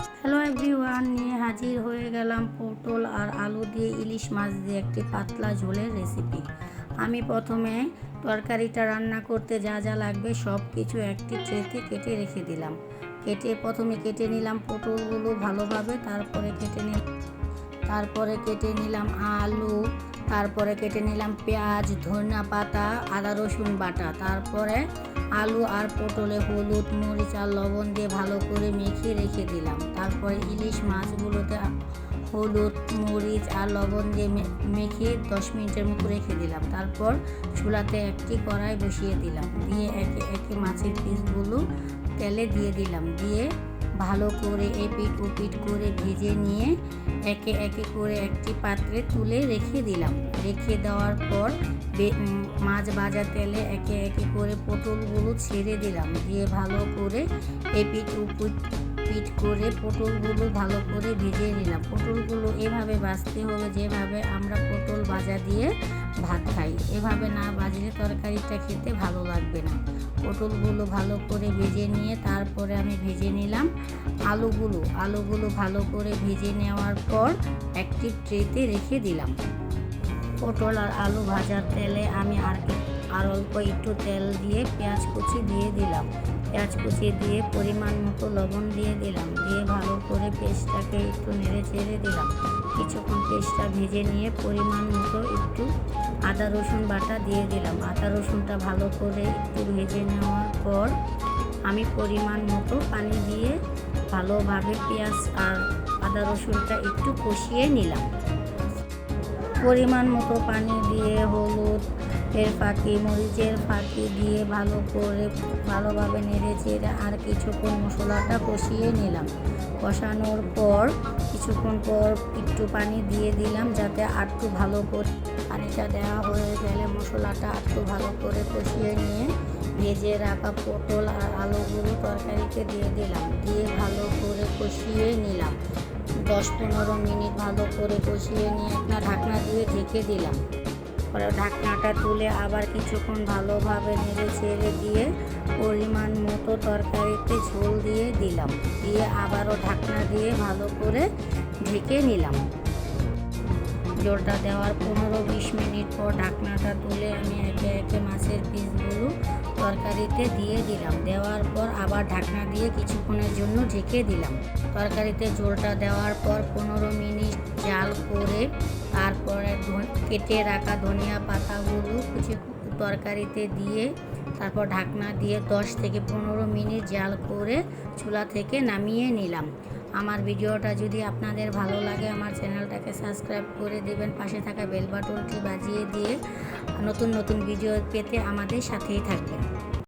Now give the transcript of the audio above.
Hello everyone নিয়ে হাজির হয়ে গেলাম পটল আর আলু দিয়ে ইলিশ মাছ দিয়ে একটি পাতলা ঝোলের রেসিপি আমি প্রথমে তরকারিটা রান্না করতে যা যা লাগবে সব কিছু একটি ট্রেতে কেটে রেখে দিলাম। কেটে প্রথমে কেটে নিলাম পটলগুলো ভালোভাবে, তারপরে কেটে নিলাম তারপরে কেটে নিলাম আলু তারপরে কেটে নিলাম পেঁয়াজ, ধনিয়া পাতা, আদা, রসুন বাটা। তারপরে আলু আর পটলে হলুদ, মরিচ আর লবণ দিয়ে ভালো করে মেখে রেখে দিলাম। তারপরে ইলিশ মাছগুলোতে হলুদ, মরিচ আর লবণ দিয়ে মেখে দশ মিনিটের মতো রেখে দিলাম। তারপর চুলাতে একটি কড়াই বসিয়ে দিলাম। দিয়ে একে একে মাছের পিসগুলো তেলে দিয়ে দিলাম। দিয়ে ভালো করে এপিট ওপিট করে ভেজে নিয়ে একে একে করে একটি পাত্রে তুলে রেখে দিলাম। রেখে দেওয়ার পর মাছ ভাজা তেলে একে একে করে পটলগুলো ছেড়ে দিলাম। দিয়ে ভালো করে এপিট উপিট পিট করে পটলগুলো ভালো করে ভেজে নিলাম। পটলগুলো এভাবে ভাজতে হবে যেভাবে আমরা পটল ভাজা দিয়ে ভাত খাই। এভাবে না ভাজলে তরকারিটা খেতে ভালো লাগবে না। পটলগুলো ভালো করে ভেজে নিয়ে তারপরে আমি ভেজে নিলাম আলুগুলো। আলুগুলো ভালো করে ভেজে নেওয়ার পর একটি ট্রেতে রেখে দিলাম। পটল আর আলু ভাজার তেলে আমি আর আর অল্প একটু তেল দিয়ে পেঁয়াজ কুচি দিয়ে দিলাম। পেঁয়াজ কুচি দিয়ে পরিমাণ মতো লবণ দিয়ে দিলাম। করে পেস্টটাকে একটু নেড়ে চেড়ে দিলাম। কিছুক্ষণ পেস্টটা ভেজে নিয়ে পরিমাণ মতো একটু আদা, রসুন বাটা দিয়ে দিলাম। আদা, রসুনটা ভালো করে একটু ভেজে নেওয়ার পর আমি পরিমাণ মতো পানি দিয়ে ভালোভাবে পেঁয়াজ আর আদা, রসুনটা একটু কষিয়ে নিলাম। পরিমাণ মতো পানি দিয়ে হলুদ এর ফাঁকি, মরিচের ফাঁকি দিয়ে ভালো করে, ভালোভাবে নেড়ে চেড়ে আর কিছুক্ষণ মশলাটা কষিয়ে নিলাম। কষানোর পর, কিছুক্ষণ পর একটু পানি দিয়ে দিলাম যাতে আরটু ভালো করে পানিটা দেওয়া হয়ে গেলে মশলাটা আরটু ভালো করে কষিয়ে নিয়ে ভেজে রাখা পটল আর আলুগুলো তরকারিতে দিয়ে দিলাম। দিয়ে ভালো করে কষিয়ে নিলাম। দশ পনেরো মিনিট ভালো করে কষিয়ে নিয়ে একটা ঢাকনা দিয়ে ঢেকে দিলাম। ঢাকনাটা তুলে আবার কিছুক্ষণ ভালোভাবে নেড়ে ছেড়ে দিয়ে পরিমাণ মতো তরকারিতে ঝোল দিয়ে দিলাম। দিয়ে আবারও ঢাকনা দিয়ে ভালো করে ঢেকে নিলাম। জলটা দেওয়ার পনেরো বিশ মিনিট পর ঢাকনাটা তুলে আমি একে একে মাছের পিসগুলো তরকারিতে দিয়ে দিলাম। দেওয়ার পর আবার ঢাকনা দিয়ে কিছুক্ষণের জন্য ঢেকে দিলাম। তরকারিতে ঝোলটা দেওয়ার পর পনেরো কেটে রাখা ধনিয়া পাতাগুলো কুচি তরকারিতে দিয়ে, তারপর ঢাকনা দিয়ে দশ থেকে পনেরো মিনিট জাল করে চুলা থেকে নামিয়ে নিলাম। আমার ভিডিওটা যদি আপনাদের ভালো লাগে, আমার চ্যানেলটাকে সাবস্ক্রাইব করে দেবেন। পাশে থাকা বেল বাটনটি বাজিয়ে দিয়ে নতুন নতুন ভিডিও পেতে আমাদের সাথেই থাকবেন।